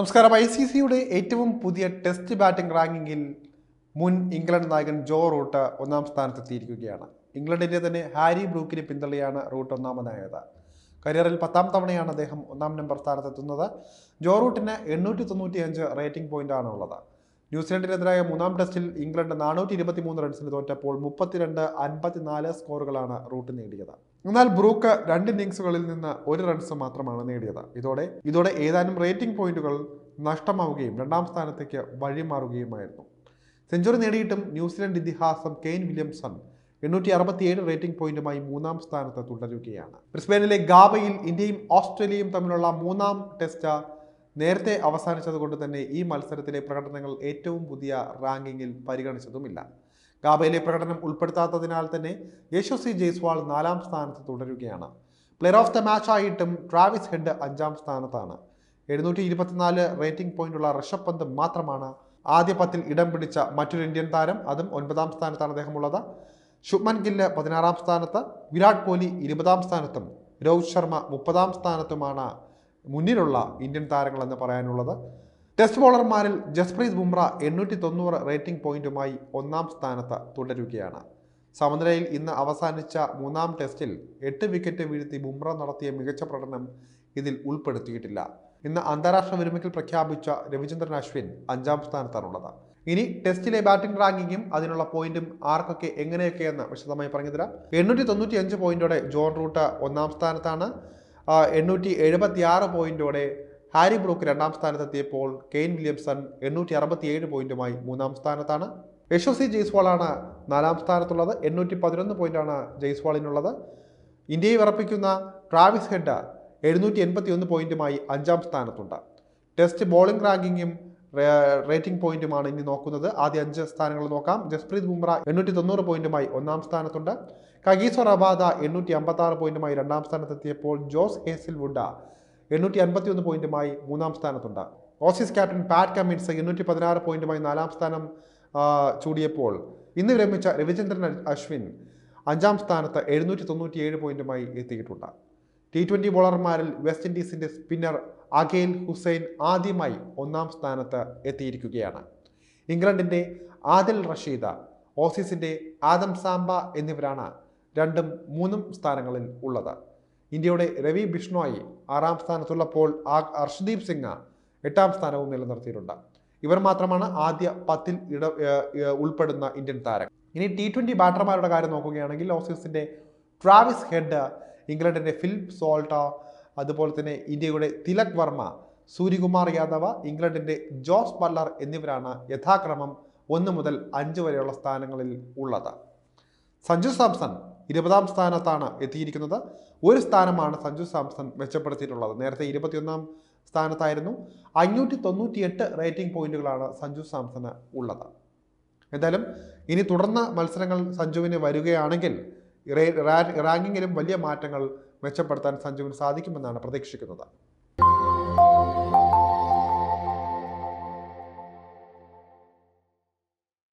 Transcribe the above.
നമസ്കാരം. I C സിയുടെ ഏറ്റവും പുതിയ ടെസ്റ്റ് ബാറ്റിംഗ് റാങ്കിങ്ങിൽ മുൻ ഇംഗ്ലണ്ട് നായകൻ ജോ റൂട്ട് ഒന്നാം സ്ഥാനത്തെത്തിയിരിക്കുകയാണ്. ഇംഗ്ലണ്ടിന്റെ തന്നെ ഹാരി ബ്രൂക്കിന് പിന്തള്ളിയാണ് റൂട്ട് ഒന്നാമനായത് കരിയറിൽ പത്താം തവണയാണ് അദ്ദേഹം ഒന്നാം നമ്പർ സ്ഥാനത്തെത്തുന്നത്. ജോ റൂട്ടിന് എണ്ണൂറ്റി തൊണ്ണൂറ്റി അഞ്ച് റേറ്റിംഗ് പോയിന്റാണ് ഉള്ളത്. ന്യൂസിലൻഡിനെതിരായ മൂന്നാം ടെസ്റ്റിൽ ഇംഗ്ലണ്ട് നാനൂറ്റി ഇരുപത്തി മൂന്ന് റൺസിന് തോറ്റപ്പോൾ മുപ്പത്തിരണ്ട് അൻപത്തിനാല് സ്കോറുകളാണ് റൂട്ട് നേടിയത്. എന്നാൽ ബ്രൂക്ക് രണ്ട് ഇന്നിങ്സുകളിൽ നിന്ന് ഒരു റൺസ് മാത്രമാണ് നേടിയത്. ഇതോടെ ഇതോടെ ഏതാനും റേറ്റിംഗ് പോയിന്റുകൾ നഷ്ടമാവുകയും രണ്ടാം സ്ഥാനത്തേക്ക് വഴിമാറുകയുമായിരുന്നു. സെഞ്ചുറി നേടിയിട്ടും ന്യൂസിലൻഡ് ഇതിഹാസം കെയ്ൻ വില്യംസൺ എണ്ണൂറ്റി അറുപത്തിയേഴ് റേറ്റിംഗ് പോയിന്റുമായി മൂന്നാം സ്ഥാനത്ത് തുടരുകയാണ്. ബ്രിസ്ബേനിലെ ഗാബയിൽ ഇന്ത്യയും ഓസ്ട്രേലിയയും തമ്മിലുള്ള മൂന്നാം ടെസ്റ്റ് നേരത്തെ അവസാനിച്ചതുകൊണ്ട് തന്നെ ഈ മത്സരത്തിലെ പ്രകടനങ്ങൾ ഏറ്റവും പുതിയ റാങ്കിങ്ങിൽ പരിഗണിച്ചതുമില്ല. ഗാബയിലെ പ്രകടനം ഉൾപ്പെടുത്താത്തതിനാൽ തന്നെ യശസ്വി ജയ്സ്വാൾ നാലാം സ്ഥാനത്ത് തുടരുകയാണ്. പ്ലെയർ ഓഫ് ദ മാച്ച് ആയിട്ടും ട്രാവിസ് ഹെഡ് അഞ്ചാം സ്ഥാനത്താണ്. എഴുന്നൂറ്റി ഇരുപത്തിനാല് റേറ്റിംഗ് പോയിന്റുള്ള ഋഷഭ് പന്ത് മാത്രമാണ് ആദ്യ പത്തിൽ ഇടം പിടിച്ച മറ്റൊരു ഇന്ത്യൻ താരം അതും ഒൻപതാം സ്ഥാനത്താണ് അദ്ദേഹം ഉള്ളത് ശുഭ്മൻ ഗില്ല് പതിനാറാം സ്ഥാനത്ത് വിരാട് കോഹ്ലി ഇരുപതാം സ്ഥാനത്തും രോഹിത് ശർമ്മ മുപ്പതാം സ്ഥാനത്തുമാണ് മുന്നിലുള്ള ഇന്ത്യൻ താരങ്ങളെന്ന് പറയാനുള്ളത്. ടെസ്റ്റ് ബോളർമാരിൽ ജസ്പ്രീത് ബുംറ എണ്ണൂറ്റി തൊണ്ണൂറ് റേറ്റിംഗ് പോയിന്റുമായി ഒന്നാം സ്ഥാനത്ത് തുടരുകയാണ്. സമനിലയിൽ ഇന്ന് അവസാനിച്ച മൂന്നാം ടെസ്റ്റിൽ എട്ട് വിക്കറ്റ് വീഴ്ത്തി ബുംറ നടത്തിയ മികച്ച പ്രകടനം ഇതിൽ ഉൾപ്പെടുത്തിയിട്ടില്ല. ഇന്ന് അന്താരാഷ്ട്ര വിരമിക്കൽ പ്രഖ്യാപിച്ച രവിചന്ദ്രൻ അശ്വിൻ അഞ്ചാം സ്ഥാനത്താണുള്ളത്. ഇനി ടെസ്റ്റിലെ ബാറ്റിംഗ് റാങ്കിങ്ങും അതിനുള്ള പോയിന്റും ആർക്കൊക്കെ എങ്ങനെയൊക്കെയെന്ന് വിശദമായി പറഞ്ഞുതരാം. എണ്ണൂറ്റി തൊണ്ണൂറ്റി അഞ്ച് പോയിന്റോടെ ജോൺ റൂട്ട് ഒന്നാം സ്ഥാനത്താണ്. എണ്ണൂറ്റി എഴുപത്തി ആറ് പോയിന്റോടെ ഹാരി ബ്രൂക്ക് രണ്ടാം സ്ഥാനത്തെത്തിയപ്പോൾ കെയ്ൻ വില്യംസൺ എണ്ണൂറ്റി അറുപത്തിയേഴ് പോയിന്റുമായി മൂന്നാം സ്ഥാനത്താണ്. യശസ്വി ജയ്സ്വാളാണ് നാലാം സ്ഥാനത്തുള്ളത്. എണ്ണൂറ്റി പതിനൊന്ന് പോയിന്റാണ് ജയ്സ്വാളിനുള്ളത്. ഇന്ത്യയെ വിറപ്പിക്കുന്ന ട്രാവിസ് ഹെഡ് എഴുന്നൂറ്റി എൺപത്തി ഒന്ന് പോയിന്റുമായി അഞ്ചാം സ്ഥാനത്തുണ്ട്. ടെസ്റ്റ് ബോളിംഗ് റാങ്കിങ്ങും റേറ്റിംഗ് പോയിന്റുമാണ് ഇനി നോക്കുന്നത്. ആദ്യ അഞ്ച് സ്ഥാനങ്ങൾ നോക്കാം. ജസ്പ്രീത് ബുംറ എണ്ണൂറ്റി തൊണ്ണൂറ് പോയിന്റുമായി ഒന്നാം സ്ഥാനത്തുണ്ട്. കഗീസോ അബാദ എണ്ണൂറ്റി അമ്പത്തി ആറ് പോയിന്റുമായി രണ്ടാം സ്ഥാനത്തെത്തിയപ്പോൾ ജോസ് ഹേസിൽവുഡ് എണ്ണൂറ്റി അൻപത്തി ഒന്ന് പോയിന്റുമായി മൂന്നാം സ്ഥാനത്തുണ്ട്. ഓസീസ് ക്യാപ്റ്റൻ പാറ്റ് കമ്മിൻസ് എണ്ണൂറ്റി പതിനാറ് പോയിന്റുമായി നാലാം സ്ഥാനം ചൂടിയപ്പോൾ ഇന്ന് വിരമിച്ച രവിചന്ദ്രൻ അശ്വിൻ അഞ്ചാം സ്ഥാനത്ത് എഴുന്നൂറ്റി തൊണ്ണൂറ്റിയേഴ് പോയിന്റുമായി എത്തിയിട്ടുണ്ട്. ടി ട്വന്റി ബോളർമാരിൽ വെസ്റ്റ് ഇൻഡീസിന്റെ സ്പിന്നർ അഖേൽ ഹുസൈൻ ആദ്യമായി ഒന്നാം സ്ഥാനത്ത് എത്തിയിരിക്കുകയാണ്. ഇംഗ്ലണ്ടിന്റെ ആദിൽ റഷീദ ഓസീസിന്റെ ആദം സാംബ എന്നിവരാണ് രണ്ടും മൂന്നും സ്ഥാനങ്ങളിൽ ഉള്ളത്. ഇന്ത്യയുടെ രവി ബിഷ്ണോയി ആറാം സ്ഥാനത്തുള്ളപ്പോൾ ആ ഹർഷദീപ് സിംഗ് എട്ടാം സ്ഥാനവും നിലനിർത്തിയിട്ടുണ്ട്. ഇവർ മാത്രമാണ് ആദ്യ പത്തിൽ ഇട ഉൾപ്പെടുന്ന ഇന്ത്യൻ താരം. ഇനി ടി ട്വന്റി ബാറ്റർമാരുടെ കാര്യം നോക്കുകയാണെങ്കിൽ ഓസീസിന്റെ ട്രാവിസ് ഹെഡ് ഇംഗ്ലണ്ടിന്റെ ഫിലിപ്പ് സോൾട്ട അതുപോലെ തന്നെ ഇന്ത്യയുടെ തിലക് വർമ്മ സൂര്യകുമാർ യാദവ ഇംഗ്ലണ്ടിന്റെ ജോസ് ബല്ലർ എന്നിവരാണ് യഥാക്രമം ഒന്ന് മുതൽ അഞ്ച് വരെയുള്ള സ്ഥാനങ്ങളിൽ ഉള്ളത്. സഞ്ജു സാംസൺ ഇരുപതാം സ്ഥാനത്താണ് എത്തിയിരിക്കുന്നത്. ഒരു സ്ഥാനമാണ് സഞ്ജു സാംസൺ മെച്ചപ്പെടുത്തിയിട്ടുള്ളത്. നേരത്തെ ഇരുപത്തിയൊന്നാം സ്ഥാനത്തായിരുന്നു. അഞ്ഞൂറ്റി തൊണ്ണൂറ്റിയെട്ട് റേറ്റിംഗ് പോയിന്റുകളാണ് സഞ്ജു സാംസന് ഉള്ളത്. എന്തായാലും ഇനി തുടർന്ന മത്സരങ്ങൾ സഞ്ജുവിന് വരികയാണെങ്കിൽ റാങ്കിങ്ങിലും വലിയ മാറ്റങ്ങൾ മെച്ചപ്പെടുത്താൻ സഞ്ജുവിന് സാധിക്കുമെന്നാണ് പ്രതീക്ഷിക്കുന്നത്.